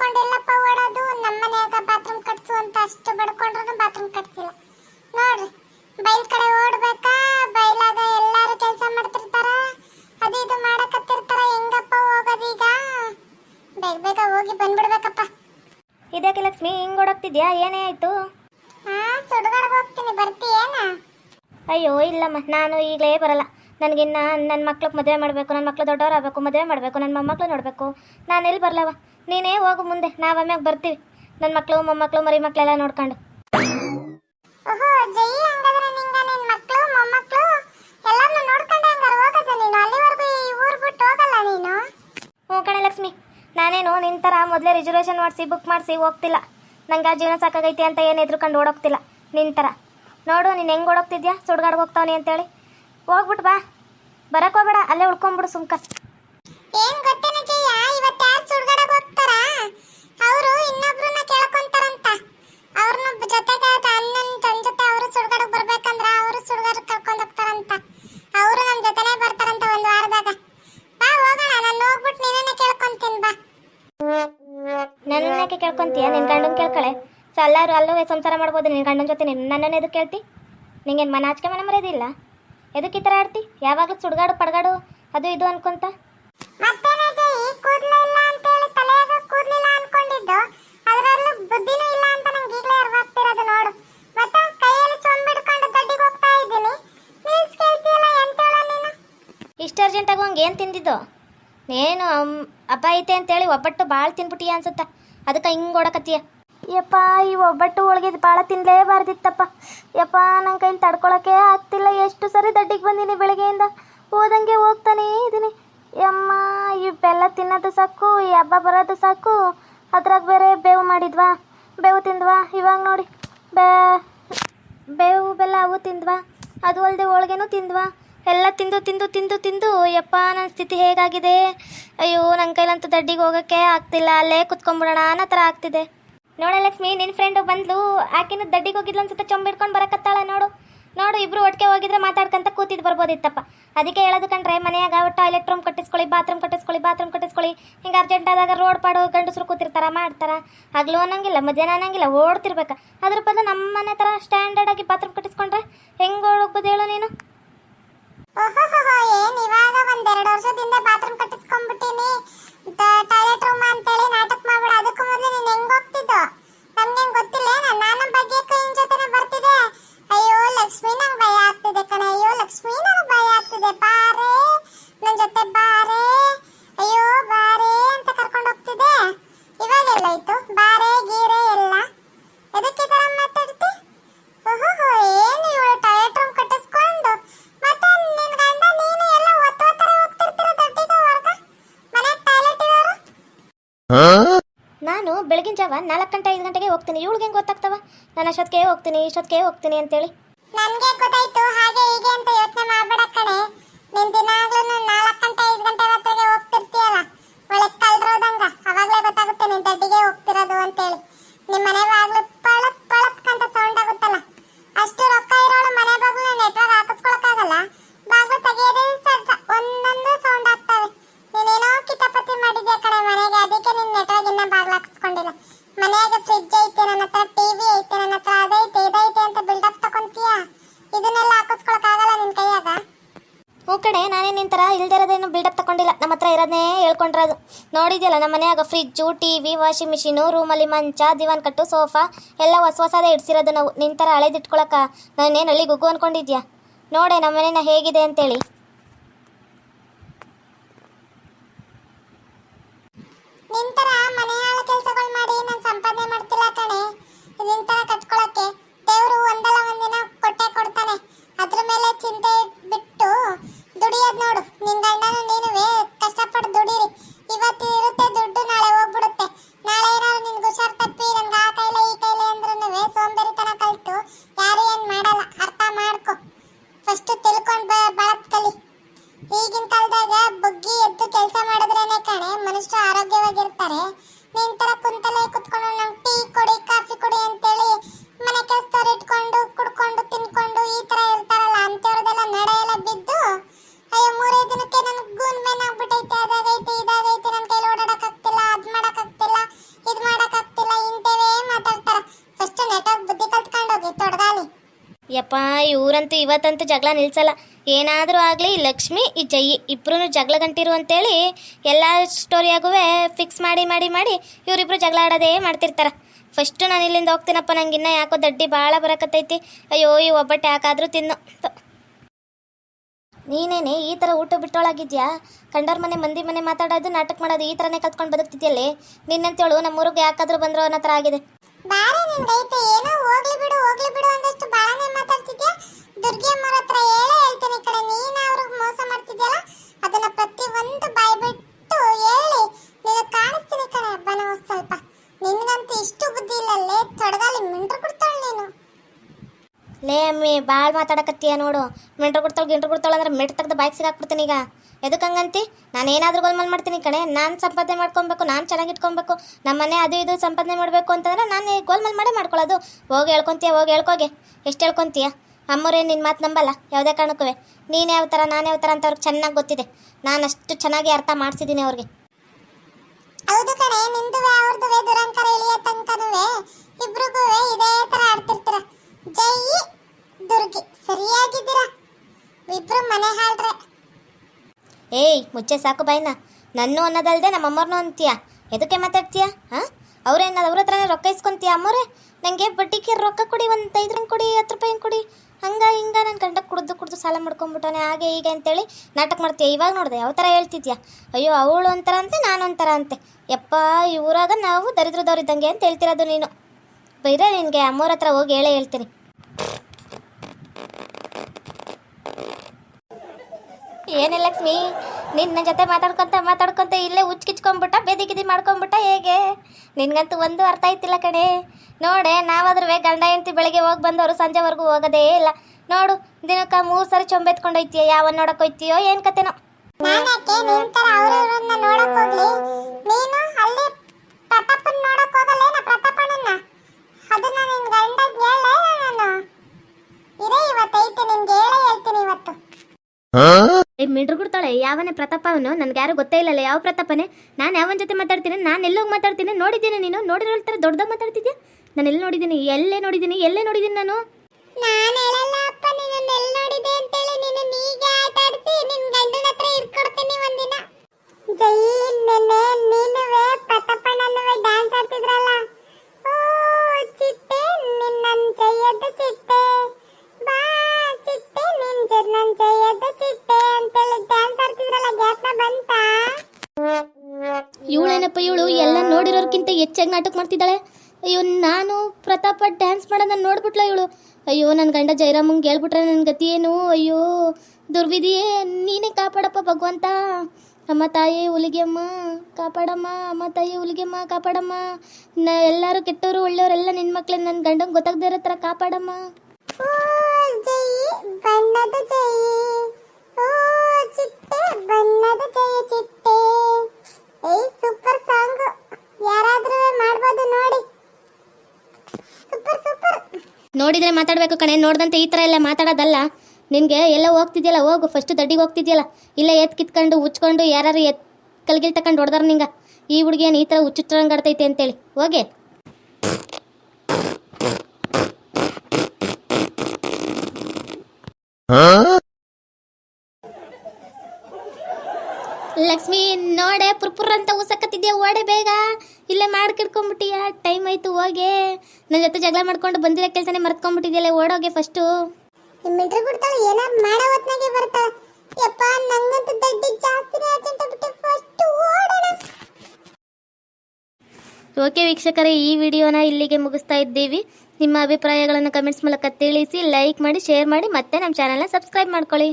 ಬಡ್ಕೊಂಡಿಲ್ಲಪ್ಪ ಓಡೋದು. ನಮ್ಮ ಮನ್ಯಾಗ ಬಾತ್ರೂಮ್ ಕಟ್ಸು ಅಂತ ಅಷ್ಟು ಬಡ್ಕೊಂಡ್ರು ಬಾತ್ರೂಮ್ ಕಟ್ಸಿಲ್ಲ. ನೋಡ್ರಿ ಬೈಲ್ ಕಡೆ ಓಡ್ಬೇಕಾ? ಬೈಲಾಗ ಎಲ್ಲಾರು ಕೆಲಸ ಮಾಡ್ತಿರ್ತಾರ? ಅದು ಇದು ಮಾಡಕತ್ತಿರ್ತಾರ. ಹೆಂಗಪ್ಪ ಹೋಗೋದೀಗ ಬೇಗ ಬೇಗ ಹೋಗಿ ಬಂದ್ಬಿಡ್ಬೇಕಪ್ಪ. ಇದಕ್ಕೆ ಲಕ್ಷ್ಮಿ ಹಿಂಗ್ ಓಡೋಗ್ತಿದ್ಯಾ ಏನೇ ಆಯ್ತು? ಹಾ ಸುಡ್ಗಾಡ್ಗೆ ಹೋಗ್ತೀನಿ. ಬರ್ತೀಯೇನ? ಅಯ್ಯೋ ಇಲ್ಲಮ್ಮ ನಾನು ಈಗಲೇ ಬರಲ್ಲ. ನನಗಿನ್ನ ನನ್ನ ಮಕ್ಳಿಗೆ ಮದುವೆ ಮಾಡಬೇಕು ನನ್ನ ಮಕ್ಳು ದೊಡ್ಡವರಾಗಬೇಕು ಮದುವೆ ಮಾಡಬೇಕು ನನ್ನ ಮೊಮ್ಮಕ್ಳು ನೋಡಬೇಕು. ನಾನು ಎಲ್ಲಿ ಬರಲವ? ನೀನೇ ಹೋಗು ಮುಂದೆ ನಾವು ಆಮ್ಯಾಗ ಬರ್ತೀವಿ. ನನ್ನ ಮಕ್ಕಳು ಮೊಮ್ಮಕ್ಳು ಮರಿ ಮಕ್ಕಳೆಲ್ಲ ನೋಡ್ಕೊಂಡು. ಹ್ಞೂ ಕಣೆ ಲಕ್ಷ್ಮಿ. ನಾನೇನು ನಿನ್ನ ಥರ ಮೊದಲೇ ರಿಸರ್ವೇಷನ್ ಮಾಡಿಸಿ ಬುಕ್ ಮಾಡಿಸಿ ಹೋಗ್ತಿಲ್ಲ. ನಂಗೆ ಆ ಜೀವನ ಸಾಕಾಗೈತಿ ಅಂತ ಏನು ಎದ್ರುಕೊಂಡು ಓಡೋಗ್ತಿಲ್ಲ. ನಿನ್ನ ಥರ. ನೋಡು ನೀನು ಹೆಂಗೆ ಓಡೋಗ್ತಿದ್ಯಾ? ಸುಡ್ಗಾಡ್ಗೆ ಹೋಗ್ತಾವನಿ ಅಂತೇಳಿ. ಹೋಗ್ಬಿಟ್ಟು ಬಾ. ಬರಕ್ ಹೋಗ್ಬೇಡ ಅಲ್ಲೇ ಉಳ್ಕೊಂಬಿಡು ಸುಮ್ಕ. ಏನ್ ಗೊತ್ತೇನ ಜಯ ಇವತ್ತು ಯಾರು ಸುಡ್ಗಾಡಕ್ ಹೋಗ್ತಾರ? ಅವರು ಇನ್ನೊಬ್ರನ್ನ ಕೇಳ್ಕೊಂತಾರಂತ. ಅವ್ರನ್ನ ಜೊತೆಗೆ ಅಣ್ಣನ ತನ್ ಜೊತೆ ಅವರು ಸುಡ್ಗಾಡಕ್ ಬರ್ಬೇಕಂದ್ರ ಅವರು ಸುಡ್ಗಾಡಕ್ ಕರ್ಕೊಂಡ್ ಹೋಗ್ತಾರಂತ. ಅವರು ನಮ್ ಜೊತೆನೇ ಬರ್ತಾರಂತ ಒಂದ್ ವಾರದಾಗ. ಬಾ ಹೋಗೋಣ ನಾನು ಹೋಗ್ಬಿಟ್ಟು ನೀನೇ ಕೇಳ್ಕೊಂತೀನಿ ಬಾ. ನನ್ನ ಯಾಕೆ ಕೇಳ್ಕೊಂತೀಯ? ನಿನ್ನ ಗಂಡನ ಕೇಳ್ಕಳೆ. ಸೊ ಎಲ್ಲರೂ ಅಲ್ಲೂ ಸಂಸಾರ ಮಾಡ್ಬೋದು ನಿನ್ನ ಗಂಡನ ಜೊತೆ ನಿನ್ನ ನನ್ನನ್ನು ಇದು ಕೇಳ್ತಿ? ನಿಂಗೇನು ಮನ ಆಚಕೆ ಮನೆ ಮರ್ಯಾದಿಲ್ಲ ಎದಕ್ಕೆ ಈ ಥರ ಆಡ್ತಿ? ಯಾವಾಗಲೂ ಸುಡ್ಗಾಡು ಪಡ್ಗಾಡು ಅದು ಇದು ಅನ್ಕೊಂತ? ಇಷ್ಟು ಅರ್ಜೆಂಟಾಗಿ ಹಂಗೆ ಏನು ತಿಂದಿದ್ದು? ಏನು ಅಪ್ಪ ಐತೆ ಅಂತೇಳಿ ಒಬ್ಬಟ್ಟು ಭಾಳ ತಿನ್ಬಿಟ್ಟಿಯ ಅನ್ಸುತ್ತ? ಅದಕ್ಕೆ ಹಿಂಗೆ ಓಡಕತ್ತೀಯ? ಯಪ್ಪ, ಈ ಒಬ್ಬಟ್ಟು ಹೋಳಿಗೆ ಭಾಳ ತಿನ್ನಲೇಬಾರ್ದಿತ್ತಪ್ಪ ಯಪ್ಪ ನನ್ನ ಕೈಲಿ ತಡ್ಕೊಳಕ್ಕೆ ಆಗ್ತಿಲ್ಲ. ಎಷ್ಟು ಸರಿ ದಡ್ಡಿಗೆ ಬಂದೀನಿ ಬೆಳಗ್ಗೆಯಿಂದ. ಹೋದಂಗೆ ಹೋಗ್ತಾನೇ ಇದ್ದೀನಿ ಯಮ್ಮ ಈ ಬೆಲ್ಲ ತಿನ್ನೋದು ಸಾಕು, ಈ ಹಬ್ಬ ಬರೋದು ಸಾಕು. ಅದ್ರಾಗ ಬೇರೆ ಬೇವು ಮಾಡಿದ್ವಾ? ಬೇವು ತಿಂದ್ವಾ? ಇವಾಗ ನೋಡಿ. ಬೇ, ಬೇವು, ಬೆಲ್ಲ, ಅವು ತಿಂದ್ವಾ? ಅದು ಅಲ್ಲದೆ ಹೋಳಿಗೆನೂ ತಿಂದ್ವಾ? ಎಲ್ಲ ತಿಂದು ತಿಂದು ತಿಂದು ತಿಂದು, ಯಪ್ಪ ನನ್ನ ಸ್ಥಿತಿ ಹೇಗಾಗಿದೆ? ಅಯ್ಯೋ ನನ್ನ ಕೈಲಂತೂ ದಡ್ಡಿಗೆ ಹೋಗೋಕ್ಕೆ ಆಗ್ತಿಲ್ಲ. ಅಲ್ಲೇ ಕುತ್ಕೊಂಡ್ಬಿಡೋಣ. ಅನ್ನೋ ಥರ ಆಗ್ತಿದೆ. ನೋಡ ಲಕ್ಷ್ಮಿ ನಿನ್ನ ಫ್ರೆಂಡು ಬಂದ್ಲು. ಆಕಿನ ದಡ್ಡಿಗೆ ಹೋಗಿದ್ಲು ಅನ್ಸುತ್ತೆ ಚೊಂಬಿಡ್ಕೊಂಡು ಬರಕತ್ತಾಳೆ ನೋಡು. ನೋಡು, ಇಬ್ರು ಒಟ್ಟಿಗೆ ಹೋಗಿದ್ರೆ ಮಾತಾಡ್ಕಂತ ಕೂತಿದ್ದು ಬರ್ಬೋದಿತ್ತಪ್ಪ. ಅದಕ್ಕೆ ಹೇಳೋದು ಕಂಡ್ರೆ, ಮನೆಯಾಗ ಟಾಯ್ಲೆಟ್ ರೂಮ್ ಕಟ್ಟಿಸ್ಕೊಳ್ಳಿ ಬಾತ್ರೂಮ್ ಕಟ್ಟಿಸ್ಕೊಳ್ಳಿ ಬಾತ್ರೂಮ್ ಕಟ್ಟಿಸ್ಕೊಳ್ಳಿ. ಹಿಂಗೆ ಅರ್ಜೆಂಟ್ ಆದಾಗ ರೋಡ್ ಪಾಡು, ಗಂಡಸರು ಕೂತಿರ್ತಾರ, ಮಾಡ್ತಾರ. ಹಗ್ಲು ಅನ್ನಂಗಿಲ್ಲ, ಮಧ್ಯಾಹ್ನ ಅನ್ನಂಗಿಲ್ಲ, ಓಡ್ತಿರ್ಬೇಕು. ಅದ್ರ ಬದಲು ನಮ್ಮ ಮನೆ ಥರ ಸ್ಟ್ಯಾಂಡರ್ಡ್ ಆಗಿ ಬಾತ್ರೂಮ್ ಕಟ್ಟಿಸ್ಕೊಂಡ್ರೆ ಹೆಂಗೆ ಹೋಗ್ಬೋದು ಹೇಳು ನೀನು? ಲಕ್ಷ್ಮಿ ನನಗೆ ಭಯ ಆಗ್ತಿದೆ. ಬಾರೆ ನನ್ನ ಜೊತೆ ಬಾರೆ, ಅಯ್ಯೋ, ಬಾರೆ ಅಂತ ಕರ್ಕೊಂಡು ಹೋಗ್ತಿದೆ ಇವಾಗ ಇತ್ತು ಬಾರೆ, ಗೀರೆ ಎಲ್ಲ? ಎದಕ್ಕೆ ತರ ಮಾತಾಡ್ತಿ? ಓಹೋಹೋ, ಏನು ಇವಳು ಟಾಯ್ಲೆಟ್ ರೂಮ್ ಕಟ್ಟಿಸ್ಕೊಂಡು? ಮತ್ತೆ ನಿನ್ನ ಗಂಡ, ನೀನು ಎಲ್ಲ ಒತ್ತ ಒತ್ತರ ಹೋಗ್ತಿರ್ತೀರ ದೊಡ್ಡಿಗೆ ಹೊರಗ ಮನೆ ಟಾಯ್ಲೆಟ್ ಇರೋರು? ನಾನು ಬೆಳಗಿನ ಜಾವ ನಾಲ್ಕು ಗಂಟೆ ಐದು ಗಂಟೆಗೆ ಹೋಗ್ತೀನಿ. ಇವಳಿಗೆ ಹೆಂಗೆ ಗೊತ್ತಾಗ್ತವ? ನಾನು ಅಷ್ಟೊತ್ತಿಗೆ ಹೋಗ್ತೀನಿ, ಇಷ್ಟೊತ್ತಿಗೆ ಹೋಗ್ತೀನಿ ಅಂತೇಳಿ. ನನ್ಗೆ ಗೊತ್ತಾಯ್ತು ಹಾಗೆ ಹೀಗೆ ಅಂತ ಯೋಚನೆ ಮಾಡ್ಬೇಡ ಕಣೆ. ನೀನ್ ದಿನಾಗ್ಲೂ ನಾಲ್ಕು ಗಂಟೆ, ಐದು ಗಂಟೆ ಹೊತ್ತಿಗೆ ಹೋಗ್ತಿರ್ತೀಯಲ್ಲ? ಒಳ್ಳೆ ಕಲ್ರೋದಂಗ ಅವಾಗ್ಲೇ ಗೊತ್ತಾಗುತ್ತೆ ನಿನ್ ದಡ್ಡಿಗೆ ಹೋಗ್ತಿರೋದು ಅಂತೇಳಿ. ನಿಮ್ ಮನೆ ಬಾಗ್ಲು ಪಳಪ್ ಪಳಪ್ ಅಂತ ಸೌಂಡ್ ಆಗುತ್ತಲ್ಲ? ಅಷ್ಟು ರೊಕ್ಕ ಇರೋಳು ಮನೆ ಬಾಗ್ಲು ನೆಟ್ವರ್ಕ್ ಹಾಕಿಸ್ಕೊಳಕ್ಕಾಗಲ್ಲ? ಬಾಗ್ಲು ತೆಗೆಯೋದೇ ಸಜ್ಜ. ಒಂದೊಂದು ಸೌಂಡ್ ಆಗ್ತವೆ. ನೀನೇನೋ ಕಿತಾಪತಿ ಮಾಡಿದ್ಯಾ ಕಣೆ ಮನೆಗೆ? ಅದಕ್ಕೆ ನಿನ್ ನೆಟ್ವರ್ಕ್ ಇನ್ನ ಬಾಗ್ಲು ಹಾಕಿಸ್ಕೊಂಡಿಲ್ಲ. ಮನೆಯಾಗ ಫ್ರಿಡ್ಜ್ ಐತೆ, ನನ್ನ ಹತ್ರ ಟಿವಿ ಐತೆ ನನ್ನ ಹತ್ರ ಅದೈತೆ ಇದೈತೆ ಅಂತ ಬಿಲ್ಡಪ್ ತಕೊಂತೀಯಾ ಇದನ್ನೆಲ್ಲ ಹಾಕಿಸ್ಕೊಳಕ್ಕಾಗಲ್ಲ ನಿನ್ ಕೈಯಾಗ ಹ್ಞೂ ಕಡೆ ನಾನೇ ನಿನ್ನ ಥರ ಇಲ್ದಿರೋದೇನು ಬಿಲ್ಡಪ್ ತಗೊಂಡಿಲ್ಲ ನಮ್ಮ ಹತ್ರ ಇರೋದನ್ನೇ ಹೇಳ್ಕೊಂಡ್ರದು. ನೋಡಿದ್ಯಲ್ಲ, ನಮ್ಮ ಮನೆಯಾಗ fridge T V washing machine ರೂಮಲ್ಲಿ ಮಂಚ, ದಿವಾನ್ ಕಟ್ಟು ಸೋಫಾ ಎಲ್ಲ ಹೊಸ ಹೊಸದೇ ಇಡ್ಸಿರೋದು ನಾವು. ನಿನ್ನ ಥರ ಹಳೇದಿಟ್ಕೊಳಕ ನಾನೇನು ಹಳ್ಳಿ ಗುಗ್ಗು ಅಂದ್ಕೊಂಡಿದ್ಯಾ ನೋಡೆ ನಮ್ಮ ಮನೇನ ಹೇಗಿದೆ ಅಂತೇಳಿ. ನಿಂತರ ಮನೆ ಹಾಳು ಕೆಲಸಗಳು ಮಾಡಿ ನಾನು ಸಂಪಾದನೆ ಮಾಡ್ತಿಲ್ಲ ಕಣೆ. ನಿನ್ ತರ ಕಟ್ಕೊಳಕ್ಕೆ ದೇವ್ರು ಒಂದಲ್ಲ ಒಂದಿನ ಕೊಟ್ಟೆ ಕೊಡ್ತಾನೆ. ಅದ್ರ ಮೇಲೆ ಚಿಂತೆ れ ಯಪ್ಪ ಇವರಂತೂ ಇವತ್ತಂತೂ ಜಗಳ ನಿಲ್ಸಲ್ಲ. ಏನಾದರೂ ಆಗಲಿ, ಲಕ್ಷ್ಮಿ, ಈ ಜೈ ಇಬ್ಬರೂ ಜಗಳ ಗಂಟಿರು ಅಂತೇಳಿ ಎಲ್ಲ ಸ್ಟೋರಿಯಾಗೂ ಫಿಕ್ಸ್ ಮಾಡಿ ಮಾಡಿ ಮಾಡಿ ಇವರಿಬ್ಬರು ಜಗಳ ಆಡೋದೇ ಮಾಡ್ತಿರ್ತಾರೆ. ಫಸ್ಟು ನಾನು ಇಲ್ಲಿಂದ ಹೋಗ್ತೀನಪ್ಪ ನಂಗೆ ಇನ್ನೂ ಯಾಕೋ ದಡ್ಡಿ ಭಾಳ ಬರಕತ್ತೈತಿ. ಅಯ್ಯೋ, ಈ ಒಬ್ಬಟ್ಟು ಯಾಕಾದರೂ ತಿನ್ನು. ನೀನೇನೆ ಈ ಥರ ಊಟ ಬಿಟ್ಟೊಳಗಿದ್ಯಾ? ಕಂಡವ್ರ ಮನೆ, ಮಂದಿ ಮನೆ ಮಾತಾಡೋದು, ನಾಟಕ ಮಾಡೋದು ಈ ಥರನೇ ಕಲ್ತ್ಕೊಂಡು ಬದುಕ್ತಿದ್ಯಲ್ಲಿ? ನಿನ್ನಂತೇಳು, ನಮ್ಮೂರಿಗೆ ಯಾಕಾದರೂ ಬಂದ್ರು ಅನ್ನೋ ಥರ ಆಗಿದೆ. ಏನೋ ಹೋಗ್ಲಿ ಬಿಡು, ಹೋಗ್ಲಿ ಬಿಡು ಅಂದಷ್ಟು ಬಾಳನೆ ಮಾತಾಡ್ತಿದ್ಯಾ ದುರ್ಗಿ ಅಮ್ಮರ ಹತ್ರ ಹೇಳೇ ಹೇಳ್ತೀನಿ ಈ ಕಡೆ ನೀನ್ ಅವ್ರಿಗೆ ಮೋಸ ಮಾಡ್ತಿದ್ಯಲ್ಲ ಅದನ್ನ ಪ್ರತಿ ಒಂದು ಬಾಯ್ ಬಿಟ್ಟು ಹೇಳಿ ನೀನು ಕಾಣಿಸ್ತೀನಿ ಕಣೆ ಹಬ್ಬನ ಒಂದ್ ಸ್ವಲ್ಪ ನಿನ್ಗಂತೂ ಇಷ್ಟು ಬುದ್ಧಿ ಇಲ್ಲಲ್ಲೇ ತೊಡಗಾಲಿ ಮಿಂಟ್ರು ಕೊಡ್ತಾಳೆ ನೀನು ಲೇ ಅಮ್ಮಿ ಭಾಳ ಮಾತಾಡಕತ್ತೀಯ ನೋಡು. ಮೆಂಟ್ರ್ ಕೊಡ್ತಾಳೆ, ಗಿಂಟ್ರು ಕೊಡ್ತಾಳೆ ಅಂದ್ರೆ ಮೆಟ್ ತೆಗೆದು ಬೈಕ್ ಸಿಗಾಕ್ಬಿಡ್ತೀನಿ ಈಗ. ಎದಕ್ಕೆ ಹಂಗಂತಿ? ನಾನು ಏನಾದರೂ ಗೋಲ್ಮಾಲ್ ಮಾಡ್ತೀನಿ ಕಣೆ. ನಾನು ಸಂಪಾದನೆ ಮಾಡ್ಕೊಬೇಕು, ನಾನು ಚೆನ್ನಾಗಿ ಇಟ್ಕೊಬೇಕು. ನಮ್ಮ ಮನೆ ಅದು ಇದು ಸಂಪಾದನೆ ಮಾಡಬೇಕು ಅಂತಂದ್ರೆ ನಾನು ಗೋಲ್ಮಾಲ್ ಮಾಡೇ ಮಾಡ್ಕೊಳ್ಳೋದು ಹೋಗಿ ಹೇಳ್ಕೊತೀಯ, ಹೋಗಿ ಹೇಳ್ಕೋಗೆ. ಎಷ್ಟು ಹೇಳ್ಕೊತೀಯ? ಅಮ್ಮವ್ರೇನು ನಿನ್ನ ಮಾತು ನಂಬಲ್ಲ? ಯಾವುದೇ ಕಾರಣಕ್ಕೂ ನೀನು ಯಾವ ಥರ ನಾನು ಯಾವ ಥರ ಅಂತ ಅವ್ರಿಗೆ ಚೆನ್ನಾಗಿ ಗೊತ್ತಿದೆ. ನಾನು ಅಷ್ಟು ಚೆನ್ನಾಗಿ ಅರ್ಥ ಮಾಡಿಸಿದ್ದೀನಿ ಅವ್ರಿಗೆ. ಹೌದು ಕಣೆ, ನಿಂದುವೆ, ಅವ್ರದುವೆ, ದುರಂಕಾರ ಇಳಿಯ ತನಕನುವೆ. ಇಬ್ರಿಗೂ ಇದೇ ತರ ಆಡ್ತಿರ್ತೀರ. ಜೈ ದುರ್ಗಿ. ಸರಿಯಾಗಿದ್ದೀರಾ? ಇಬ್ರು ಮನೆ ಹಾಳ್ರೆ. ಏಯ್, ಮುಚ್ಚೆ ಸಾಕು ಬಾಯ್ನ. ನನ್ನೂ ಅನ್ನೋದಲ್ದೆ ನಮ್ಮ ಅಮ್ಮವ್ರನ್ನೂ ಅಂತೀಯ? ಎದಕ್ಕೆ ಮಾತಾಡ್ತೀಯ? ಹಾಂ? ಅವ್ರೇನ ಅವ್ರ ಹತ್ರನೇ ರೊಕ್ಕ ಇಸ್ಕೊಂತೀಯ ಅಮ್ಮವ್ರೆ ನನಗೆ ಬಡ್ಡಿಗೆ ರೊಕ್ಕ ಕೊಡಿ, ಒಂದು ಐದು ರೂಪಾಯಿ ಕೊಡಿ, ಹತ್ತು ರೂಪಾಯಿ ಕೊಡಿ. ಹಂಗೆ ಹಿಂಗೆ ನನ್ನ ಗಂಡ ಕುಡ್ದು ಕುಡ್ದು ಸಾಲ ಮಾಡ್ಕೊಂಬಿಟ್ಟಾನೆ ಹಾಗೆ ಹೀಗೆ ಅಂತೇಳಿ ನಾಟಕ ಮಾಡ್ತೀಯ? ಇವಾಗ ನೋಡಿದೆ, ಯಾವ ಥರ ಹೇಳ್ತಿದ್ಯಾ? ಅಯ್ಯೋ, ಅವಳು ಒಂಥರ ಅಂತೆ, ನಾನು ಒಂಥರ ಅಂತೆ. ಯಪ್ಪ ಇವರಾಗ ನಾವು ದರಿದ್ರದವ್ರಿದ್ದಂಗೆ ಅಂತ ಹೇಳ್ತಿರೋದು ನೀನು. ಬೈರೆ ನಿನಗೆ ಅಮ್ಮೋರ ಹತ್ರ ಹೋಗಿ ಹೇಳೇ ಹೇಳ್ತೀನಿ. ಏನೇ ಲಕ್ಷ್ಮಿ, ನಿನ್ನ ಜೊತೆ ಮಾತಾಡ್ಕೊಂತ ಮಾತಾಡ್ಕೊಂತ ಇಲ್ಲೇ ಉಚ್ಕಿಚ್ಕೊಂಡ್ಬಿಟ್ಟ ಬೇದಿಗಿದಿ ಮಾಡ್ಕೊಂಡ್ಬಿಟ್ಟ ಹೇಗೆ? ನಿನ್ಗಂತೂ ಒಂದು ಅರ್ಥ ಆಯ್ತಿಲ್ಲ ಕಣೆ. ನೋಡೆ ನಾವಾದ್ರೂ ಗಂಡ ಹೆಂಡತಿ ಬೆಳಗ್ಗೆ ಹೋಗಿ ಬಂದವರು ಸಂಜೆವರೆಗೂ ಹೋಗೋದೇ ಇಲ್ಲ. ನೋಡು, ದಿನಕ್ಕೆ ಮೂರು ಸರಿ ಚೊಂಬೆತ್ಕೊಂಡೋಯ್ತೀಯ ಯಾವ ನೋಡಕ್ ಹೋಯ್ತೀಯೋ ಏನ್ ಕತೆನೋ. ಅದನ್ನ ಏ ಮಿಡ್ರು ಕೊಡ್ತಾಳೆ ಯಾವನೇ ಪ್ರತಾಪ ಅವನು ನನ್ಗೆ ಯಾರು ಗೊತ್ತೇ ಇಲ್ಲಲ್ಲ ಯಾವ ಪ್ರತಾಪನೇ? ನಾನು ಯಾವನ ಜೊತೆ ಮಾತಾಡ್ತೀನಿ? ನಾನು ಎಲ್ಲೋಗಿ ಮಾತಾಡ್ತೀನಿ? ನೋಡಿದ್ದೀನಿ ನೀನು. ನೋಡಿರೋ ಥರ ದೊಡ್ಡದಾಗ ಮಾತಾಡ್ತಿದ್ಯಾ? ನಾನು ಎಲ್ಲಿ ನೋಡಿದ್ದೀನಿ? ಎಲ್ಲೇ ನೋಡಿದ್ದೀನಿ? ಎಲ್ಲೇ ನೋಡಿದ್ದೀನಿ ನಾನು? ಇವಳೇನಪ್ಪ ಇವಳು? ಎಲ್ಲ ನೋಡಿರೋರ್ಕಿಂತ ಹೆಚ್ಚಾಗಿ ನಾಟಕ ಮಾಡ್ತಿದ್ದಾಳೆ. ಅಯ್ಯೋ, ನಾನು ಪ್ರತಾಪ ಡ್ಯಾನ್ಸ್ ಮಾಡೋದನ್ನ ನೋಡ್ಬಿಟ್ಲ ಇವಳು. ಅಯ್ಯೋ ನನ್ನ ಗಂಡ ಜೈರಾಮಂಗೆ ಹೇಳ್ಬಿಟ್ರೆ ನನ್ನ ಗತಿ ಏನು? ಅಯ್ಯೋ, ದುರ್ವಿಧಿಯೇ, ನೀನೇ ಕಾಪಾಡಪ್ಪ ಭಗವಂತ. ಅಮ್ಮ ತಾಯಿ, ಹುಲಿಗೆಮ್ಮ, ಕಾಪಾಡಮ್ಮ. ಅಮ್ಮ ತಾಯಿ, ಹುಲಿಗೆಮ್ಮ, ಕಾಪಾಡಮ್ಮ. ನ, ಎಲ್ಲರೂ ಕೆಟ್ಟವರು ಒಳ್ಳೆಯವರೆಲ್ಲ ನಿನ್ನ ಮಕ್ಳೇ ನನ್ನ ಗಂಡಂಗೆ ಗೊತ್ತಾಗದೇ ಇರೋ ಥರ ಕಾಪಾಡಮ್ಮ. ಬಣ್ಣದ ಜಯ ಚಿಟ್ಟೆ. ಏಯ್ ಸೂಪರ್ ಸಾಂಗ್ ಯಾರಾದ್ರೂ ಮಾಡ್ಬೋದು ನೋಡಿ. ಸೂಪರ್ ಸೂಪರ್ ನೋಡಿದ್ರೆ ಮಾತಾಡಬೇಕು ಕಣೆ ನೋಡ್ದಂತೆ ಈ ಥರ ಎಲ್ಲ ಮಾತಾಡೋದಲ್ಲ. ನಿನಗೆ ಎಲ್ಲ ಹೋಗ್ತಿದ್ಯಲ್ಲ ಹೋಗು ಫಸ್ಟ್ ದಡ್ಡಿಗೆ ಹೋಗ್ತಿದ್ಯಲ್ಲ. ಇಲ್ಲ ಎತ್ ಕಿತ್ಕೊಂಡು ಉಚ್ಕೊಂಡು ಯಾರು ಎತ್ ಕಲ್ಗಿಲ್ ತಕೊಂಡು ಹೊಡೆದಾರ ನಿಂಗ. ಈ ಹುಡುಗಿಯನ್ನು ಈ ಥರ ಹುಚ್ಚುಚ್ಚರಂಗೆ ಆಡ್ತೈತೆ ಅಂತೇಳಿ. ಹೋಗೆ. ಲಕ್ಷ್ಮಿ ನೋಡೆ ಪುರ್ಪುರ್ ಅಂತ ಉಸಕತ್ತಿದ್ಯಾ ಓಡೆ ಬೇಗ. ಇಲ್ಲೇ ಮಾಡ್ಕಿಡ್ಕೊಂಬಿಟ್ಟಿಯ ಟೈಮ್ ಆಯ್ತು ಹೋಗೆ. ನನ್ನ ಜೊತೆ ಜಗಳ ಮಾಡ್ಕೊಂಡು ಬಂದಿರೋ ಕೆಲಸನೇ ಮರ್ತ್ಕೊಂಡ್ಬಿಟ್ಟಿದ್ಯಲ್ಲ ಓಡೋಗೆ ಫಸ್ಟು ಮಿಲ್ಟ್ರಿ ಬಿಡ್ತಾಳೆ ಏನಾರ ಮಾಡೋ ಹೊತ್ನಾಗೆ ಬರ್ತಾಳೆ. ಯಪ್ಪ ನಂಗಂತೂ ದಡ್ಡಿ ಜಾಸ್ತಿನೇ ಅರ್ಜೆಂಟ್ ಬಿಟ್ಟು ಫಸ್ಟ್ ಓಡೋಣ. ಓಕೆ ವೀಕ್ಷಕರೇ ಈ ವಿಡಿಯೋನ ಇಲ್ಲಿಗೆ ಮುಗಿಸ್ತಾ ಇದ್ದೀವಿ. ನಿಮ್ಮ ಅಭಿಪ್ರಾಯಗಳನ್ನು ಕಮೆಂಟ್ಸ್ ಮೂಲಕ ತಿಳಿಸಿ ಲೈಕ್ ಮಾಡಿ ಶೇರ್ ಮಾಡಿ ಮತ್ತೆ ನಮ್ಮ ಚಾನಲ್ನ ಸಬ್ಸ್ಕ್ರೈಬ್ ಮಾಡ್ಕೊಳ್ಳಿ.